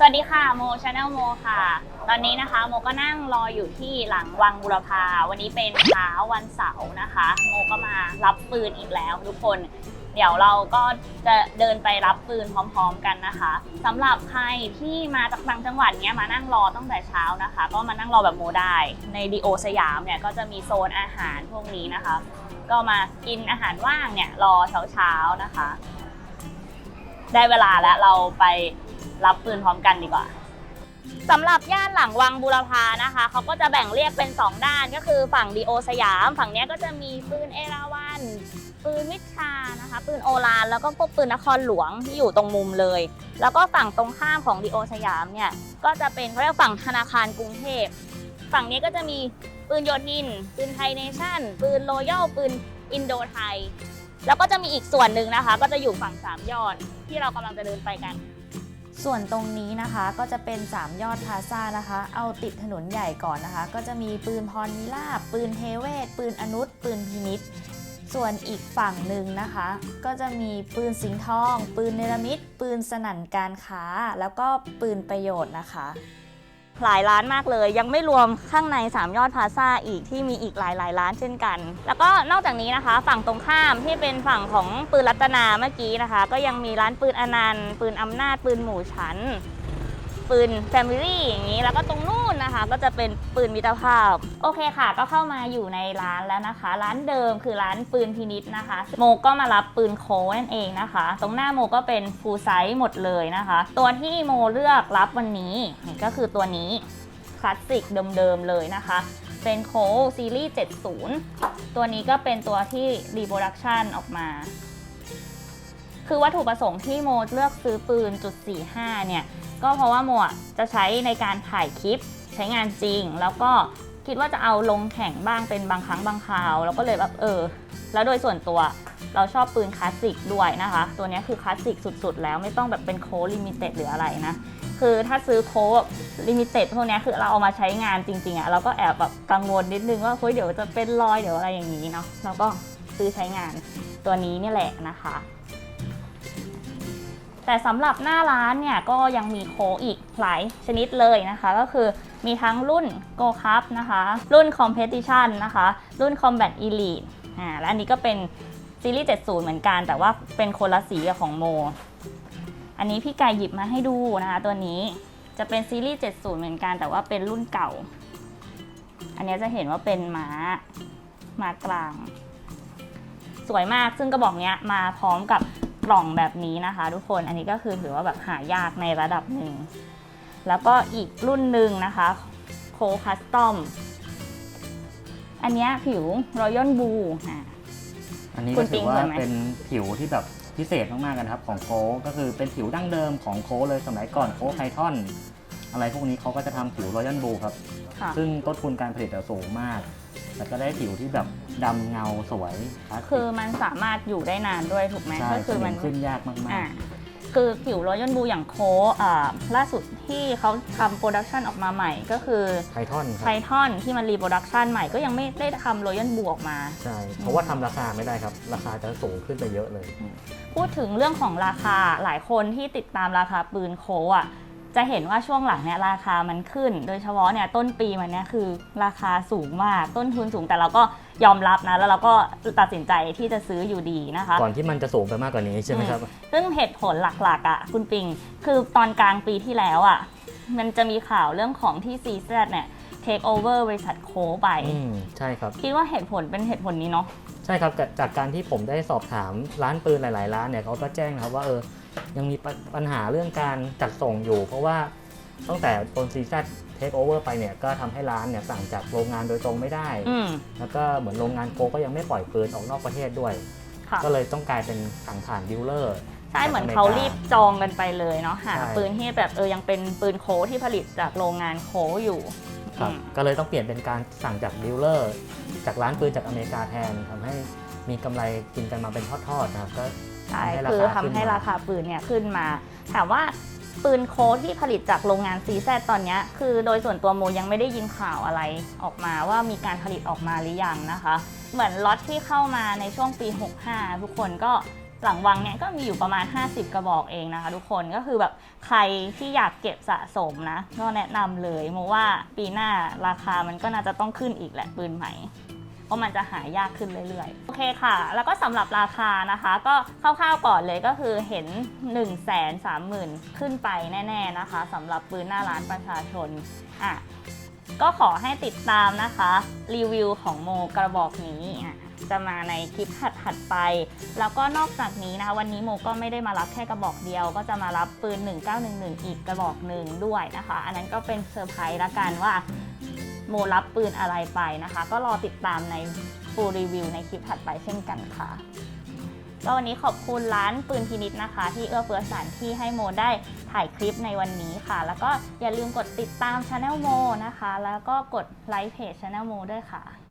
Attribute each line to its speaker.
Speaker 1: สวัสดีค่ะโมชาแนลโมค่ะ ตอนนี้นะคะโมก็นั่งรออยู่ที่หลังวังบุรพา วันนี้เป็นเช้าวันเสาร์นะคะ โมก็มารับปืนอีกแล้วทุกคน เดี๋ยวเราก็จะเดินไปรับปืนพร้อม ๆ กันนะคะสำหรับใครที่มาจากต่างจังหวัดเนี้ยมานั่งรอตั้งแต่เช้านะคะ ก็มานั่งรอแบบโมได้ ในดีโอสยามเนี่ยก็จะมีโซนอาหารพวกนี้นะคะ ก็มากินอาหารว่างเนี่ยรอเช้าๆนะคะ ได้เวลาแล้วเราไปรับปืนพร้อมกันดีกว่าสำหรับย่านหลังวังบูรพานะคะเขาก็จะแบ่งเรียกเป็น 2 ด้านก็คือฝั่งดีโอสยาม ฝั่งนี้ก็จะมีปืนเอราวันปืนวิชานะคะปืนโอรานแล้วก็พวกปืนนครหลวงที่อยู่ตรงมุมเลย แล้วก็ฝั่งตรงข้ามของดีโอสยามเนี่ยก็จะเป็นเขาเรียกฝั่งธนาคารกรุงเทพฝั่งนี้ก็จะมีปืนโยธิน ปืนไทยเนชั่น ปืนโรยัลปืนอินโดไทย แล้วก็จะมีอีกส่วนหนึ่งนะคะ ก็จะอยู่ฝั่งสามยอดที่เรากำลังจะเดินไปกัน
Speaker 2: ส่วนตรงนี้นะคะก็จะเป็น 3 ยอดพลาซ่านะคะ เอาติดถนนใหญ่ก่อนนะคะ ก็จะมีปืนพรนิลาบปืนเทเวศ ปืนอนุษปืนพินิษส่วนอีกฝั่งหนึ่งนะคะ ก็จะมีปืนสิงห์ทอง ปืนเนรมิตปืนสนั่นการค้า แล้วก็ปืนประโยชน์นะคะ
Speaker 1: หลายร้านมากเลย ยังไม่รวมข้างใน 3 ยอดพาซ่าอีกที่มีอีกหลายหลายร้านเช่นกัน แล้วก็นอกจากนี้นะคะ ฝั่งตรงข้ามที่เป็นฝั่งของปืนรัตนาเมื่อกี้นะคะ ก็ยังมีร้านปืนอนันต์ปืนอำนาจปืนหมู่ชั้นปืนแฟมิลี่อย่างนี้แล้วก็ตรงนู้น นะคะก็จะเป็นปืนมิตรภาพ โอเคค่ะ ก็เข้ามาอยู่ในร้านแล้วนะคะ ร้านเดิมคือร้านปืนพินิษนะคะ โมก็มารับปืนโคนั่นเองนะคะ ตรงหน้าโมก็เป็นฟูลไซส์หมดเลยนะคะ ตัวที่โมเลือกรับวันนี้ก็คือตัวนี้คลาสสิกเดิมๆเลยนะคะ เป็นโคซีรีส์ 70 ตัวนี้ก็เป็นตัวที่รีโปรดักชันออกมาคือวัตถุประสงค์ที่โมเลือกซื้อปืนจุด45เนี่ย ก็เพราะว่าโมจะใช้ในการถ่ายคลิป ช้งานจริง แล้วก็คิดว่าจะเอาลงแข่งบ้างเป็นบางครั้งบางคราว แล้วก็เลยแบบเออ แล้วโดยส่วนตัวเราชอบปืนคลาสสิกด้วยนะคะ ตัวนี้คือคลาสสิกสุดๆ แล้วไม่ต้องแบบเป็นโค้ลิมิเต็ดหรืออะไรนะ คือถ้าซื้อโค้กลิมิเต็ดพวกนี้คือเราเอามาใช้งานจริงๆอะ่ะเราก็แอบแบบกังวลนิดนึงว่าเฮ้ยเดี๋ยวจะเป็นรอยเดี๋ยวอะไรอย่างนี้เนาะเราก็ซื้อใช้งานตัวนี้นี่แหละนะคะ แต่สำหรับหน้าร้านเนี่ยก็ยังมีโค้กอีกหลายชนิดเลยนะคะ ก็คือ มีทั้งรุ่น Go Cup นะคะ รุ่น Competition นะคะ รุ่น Combat Elite อ่า และอันนี้ก็เป็นซีรีส์ 70 เหมือนกัน แต่ว่าเป็นคนละสีกับของโม อันนี้พี่กายหยิบมาให้ดูนะคะ ตัวนี้จะเป็นซีรีส์ 70 เหมือนกัน แต่ว่าเป็นรุ่นเก่า อันนี้จะเห็นว่าเป็นม้า ม้ากลาง สวยมาก ซึ่งกระบอกเนี้ยมาพร้อมกับกล่องแบบนี้นะคะ ทุกคน อันนี้ก็คือถือว่าแบบหายากในระดับหนึ่ง แล้วก็อีกรุ่นหนึ่งนะคะโคคัสตอมอันเนี้ยผิวรอยัลบูอะ
Speaker 3: อันนี้
Speaker 1: คุ
Speaker 3: ก็
Speaker 1: ณปิ
Speaker 3: ถื
Speaker 1: ง
Speaker 3: อว่า
Speaker 1: สวยไหม
Speaker 3: เป็นผิวที่แบบพิเศษมากๆกันนะครับ ของโค้กก็คือเป็นผิวดั้งเดิมของโค้กเลยสมัยก่อนโค้กไททอน อะไรพวกนี้เขาก็จะทำผิวรอยัลบูครับ
Speaker 1: ค่ะ
Speaker 3: ซึ่งต้นทุนการผลิตอะสูงมาก แต่ก็ได้ผิวที่แบบดำเงาสวยคลาสสิก
Speaker 1: คือมันสามารถอยู่ได้นานด้วยถูกไหม
Speaker 3: ใช่
Speaker 1: ก็คือมัน
Speaker 3: สนิมขึ้นยากมา
Speaker 1: อ่าก คือผิวรอยัลบูอย่างโคอ่าล่าสุดที่เขาทำโปรดักชันออกมาใหม่ก็คือ
Speaker 3: ๆไททอนค
Speaker 1: ไท
Speaker 3: รับ
Speaker 1: ทอนที่มันรีโปรดักชันใหม่ก็ยังไม่ได้ทำรอยัลบูออกมา
Speaker 3: ใช่เพราะว่าทำราคาไม่ได้ครับ ราคาจะสูงขึ้นไปเยอะเลย
Speaker 1: พูดถึงเรื่องของราคาหลายคนที่ติดตามราคาปืนโคอะ จะเห็นว่าช่วงหลังเนี่ยราคามันขึ้น โดยเฉพาะเนี่ยต้นปีมันเนี่ยคือราคาสูงมากต้นทุนสูงแต่เราก็ยอมรับนะ แล้วเราก็ตัดสินใจที่จะซื้ออยู่ดีนะคะ
Speaker 3: ก่อนที่มันจะสูงไปมากกว่านี้ใช่ไหมครับ
Speaker 1: ซึ่งเหตุผลหลักๆอะคุณปิง คือตอนกลางปีที่แล้วอะมันจะมีข่าวเรื่องของที่ CZ เนี่ย take over บริษัทโคไป
Speaker 3: อืมใช่ครับ
Speaker 1: คิดว่าเหตุผลเป็นเหตุผลนี้เนาะ
Speaker 3: ใช่ครับจากจากการที่ผมได้สอบถามร้านปืนหลายๆร้านเนี่ยเขาก็แจ้งนะครับว่าเออ ยังมีปญปัญหาเรื่องการจัดส่งอยู่ เพราะว่าตั้งแต่โอนซีซัเทคโอเวอร์ไปเนี่ยก็ทำให้ร้านเนี่ยสั่งจากโรงงานโดยตรงไม่ได้
Speaker 1: อืม
Speaker 3: แล้วก็เหมือนโรงงานโกก็ยังไม่ปล่อยปืนออกนอกประเทศด้วย
Speaker 1: ค่ะ
Speaker 3: ก็เลยต้องกลายเป็นสั่งผ่านดิวเลอร์
Speaker 1: ใช่เหมือนเขารีบจองกันไปเลยเนาะหา
Speaker 3: ใช่
Speaker 1: ปืนที่แบบเออยังเป็นปืนโคที่ผลิตจากโรงงานโคอยู่
Speaker 3: ครับ
Speaker 1: อืม
Speaker 3: ก็เลยต้องเปลี่ยนเป็นการสั่งจากดิวเลอร์ จากร้านปืนจากอเมริกาแทนทำให้มีกำไรกินกันมาเป็นทอดๆนะครับก็
Speaker 1: ใช่
Speaker 3: ทำให้รา
Speaker 1: คือ
Speaker 3: คา
Speaker 1: ทำให้
Speaker 3: ขึ้นมา
Speaker 1: ราคาปืนเนี่ยขึ้นมา ถามว่าปืนโค้ดที่ผลิตจากโรงงานซีแซตอนเนี้ยคือโดยส่วนตัวโมยังไม่ได้ยินข่าวอะไรออกมาว่ามีการผลิตออกมาหรือยังนะคะ เหมือนล็อตที่เข้ามาในช่วงปี 65 ทุกคนก็หลังวังเนี่ยก็มีอยู่ประมาณ 50 กระบอกเองนะคะ ทุกคนก็คือแบบใครที่อยากเก็บสะสมนะ ก็แนะนำเลยเพราะว่าปีหน้าราคามันก็น่าจะต้องขึ้นอีกแหละปืนใหม่ เพราะมันจะหายากขึ้นเรื่อยๆ โอเคค่ะ แล้วก็สำหรับราคานะคะ ก็คร่าวๆก่อนเลยก็คือเห็น 1 3 0 0 0 0ขึ้นไปแน่ ๆนะคะสำหรับปืนหน้าร้านประชาชนอะก็ขอให้ติดตามนะคะ รีวิวของโมกระบอกนี้จะมาในคลิปถัดๆไป แล้วก็นอกจากนี้นะคะ วันนี้โมก็ไม่ได้มารับแค่กระบอกเดียว ก็จะมารับปืน 1911 อีกกระบอกหนึ่งด้วยนะคะ อันนั้นก็เป็นเซอร์ไพรส์ละกันว่า โมรับปืนอะไรไปนะคะ ก็รอติดตามในฟูลรีวิวในคลิปถัดไปเช่นกันค่ะก็วันนี้ขอบคุณร้านปืนพินิษนะคะ ที่เอื้อเฟื้อสถานที่ให้โมได้ถ่ายคลิปในวันนี้ค่ะ แล้วก็อย่าลืมกดติดตามช anel โมนะคะ แล้วก็กดไลค์เพจช anel โมด้วยค่ะ